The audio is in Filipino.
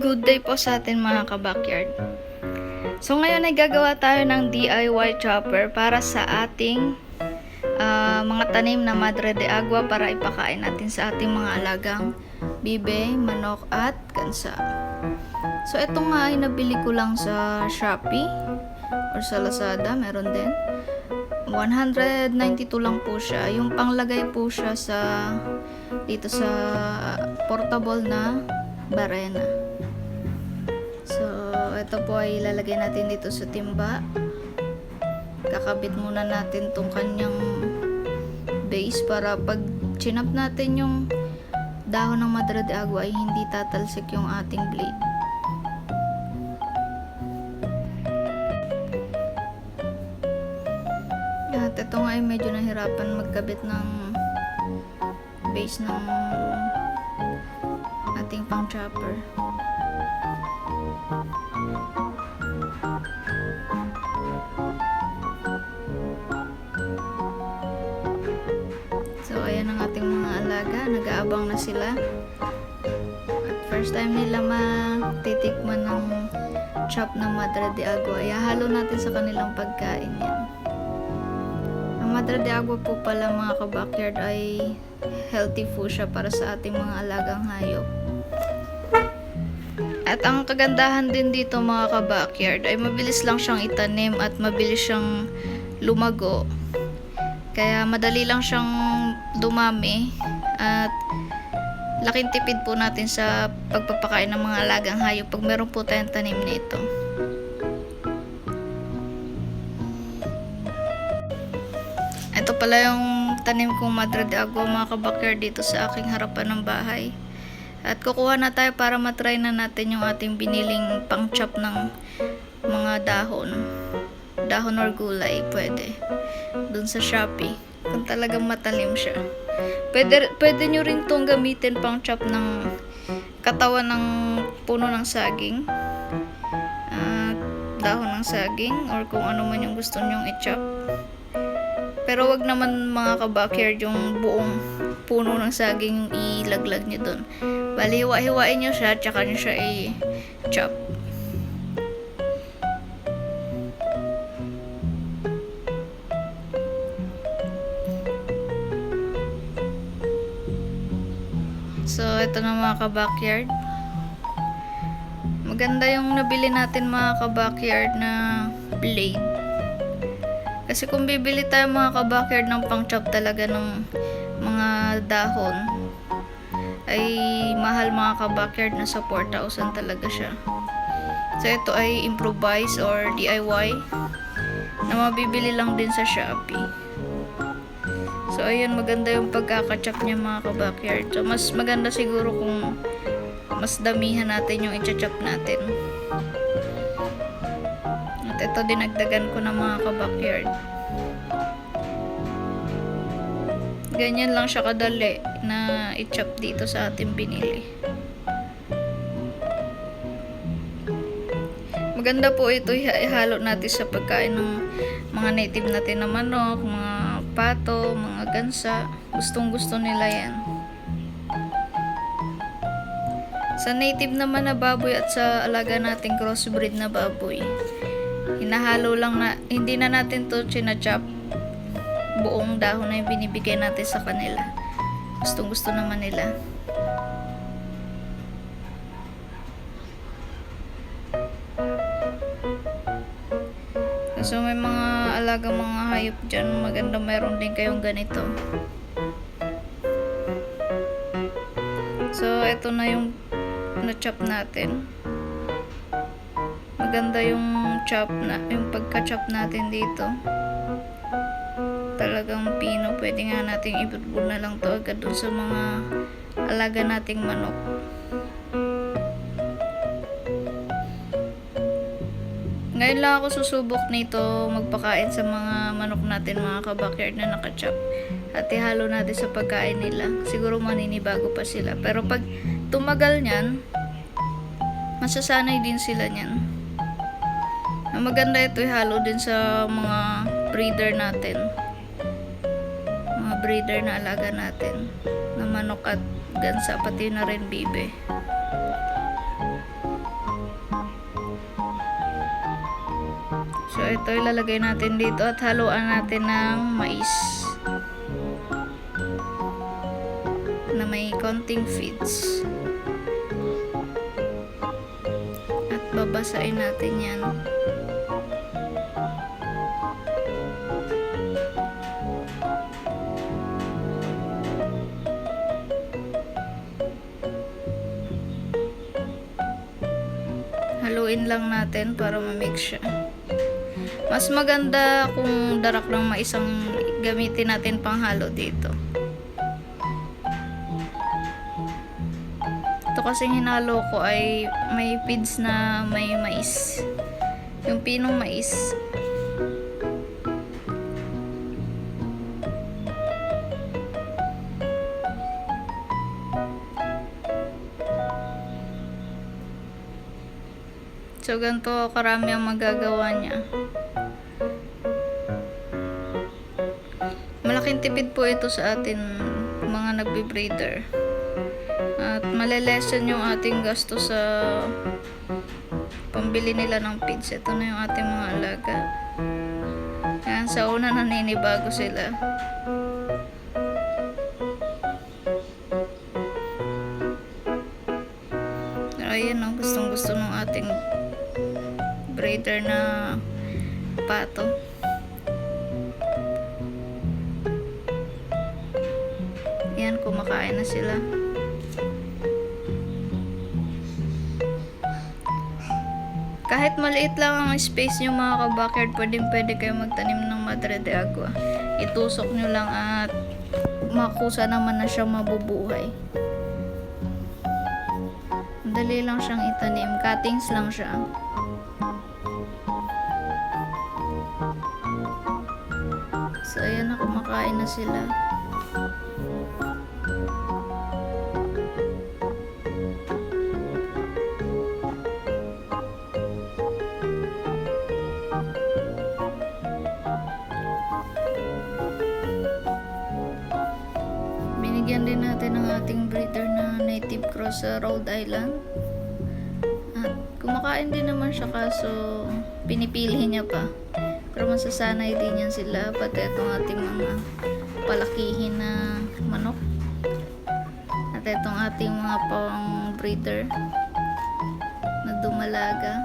Good day po sa atin mga kabakyard. So ngayon ay gagawa tayo ng DIY chopper para sa ating ah, mga tanim na madre de agua para ipakain natin sa ating mga alagang bibe, manok at gansa. So ito nga ay nabili ko lang sa Shopee or sa Lazada, meron din. 192 lang po siya. Yung panglagay po siya sa dito sa portable na barena. Ito po ay ilalagay natin dito sa timba. Kakabit muna natin tong kanyang base para pag chinap natin yung dahon ng madre de agua ay hindi tatalsik yung ating blade. At ito nga ay medyo nahirapan magkabit ng base ng ating pang chopper. Nag-aabang na sila. At first time nila matitikman ng chop ng Madre de Agua. Ihahalo natin sa kanilang pagkain yan. Ang Madre de Agua po pala mga kabakyard ay healthy food siya para sa ating mga alagang hayop. At ang kagandahan din dito mga kabakyard ay mabilis lang siyang itanim at mabilis siyang lumago. Kaya madali lang siyang dumami at laking tipid po natin sa pagpapakain ng mga alagang hayop pag meron po tayong tanim nito. Ito pala yung tanim kong Madre de Agua mga kabakyard dito sa aking harapan ng bahay. At kukuha na tayo para matry na natin yung ating biniling pang chop ng mga dahon. Dahon or gulay, pwede. Doon sa Shopee. Kung talagang matalim siya. Pwede, pwede nyo rin tong gamitin pang chop ng katawan ng puno ng saging. At dahon ng saging or kung ano man yung gusto nyong i-chop. Pero wag naman mga kabakyard yung buong puno ng saging yung ilaglag nyo dun. Bali, hiwa-hiwain nyo siya, tsaka nyo siya i-chop. So, ito na mga kabakyard. Maganda yung nabili natin mga kabakyard na blade. Kasi kung bibili tayo mga kabakyard ng pang-chop talaga ng mga dahon, ay mahal mga kabakyard na sa 4,000 talaga siya. So ito ay improvise or DIY na mabibili lang din sa Shopee. So ayun maganda yung pagkakachop niya mga kabakyard. So mas maganda siguro kung mas damihan natin yung i-chop natin. At ito dinagdagan ko na mga kabakyard. Ganyan lang siya kadali na i-chop dito sa ating binili. Maganda po ito iha- ihalo natin sa pagkain ng mga native natin na manok, mga pato, mga gansa. Gustong gusto nila yan. Sa native naman na baboy at sa alaga nating crossbreed na baboy, hinahalo lang na, hindi na natin to chinachop buong dahon na yung binibigay natin sa kanila. Gustong gusto naman nila. So may mga alagang mga hayop dyan, maganda mayroon din kayong ganito. So ito na yung na-chop natin. Maganda yung chop na, yung pagka-chop natin dito talagang pino, pwede nga nating ibudbud na lang to agad dun sa mga alaga nating manok. Ngayon lang ako susubok nito magpakain sa mga manok natin mga kabakyard na nakachop. At ihalo natin sa pagkain nila. Siguro maninibago pa sila. Pero pag tumagal niyan, masasanay din sila niyan. Na maganda ito ihalo din sa mga breeder natin mga breeder na alaga natin na manok at gansa pati na rin bibe ito ilalagay natin dito at haluan natin ng mais. Na may konting feeds. At babasain natin yan. Haluin lang natin para ma-mix siya. Mas maganda kung darak ng mais ang gamitin natin pang halo dito. Ito kasi hinalo ko ay may feeds na may mais. Yung pinong mais. So, ganito karami ang magagawa niya. Malaking tipid po ito sa atin mga nagbe-breeder. At malelesen yung ating gasto sa pambili nila ng feeds. Ito na yung ating mga alaga. Ayan, sa una naninibago sila. Ayan o, gustong gusto ng ating breeder na pato. Yan, kumakain na sila. Kahit maliit lang ang space nyo mga kabackyard, pwedeng pwede kayo magtanim ng Madre de Agua. Itusok nyo lang at makusa naman na siyang mabubuhay. Dali lang siyang itanim. Cuttings lang siya. So, ayan na, kumakain na sila. Binigyan din natin ng ating breeder na native cross sa Rhode Island. At kumakain din naman siya kaso pinipili niya pa. Pero masasanay din yan sila pati itong ating mga palakihin na manok. At itong ating mga pang breeder na dumalaga.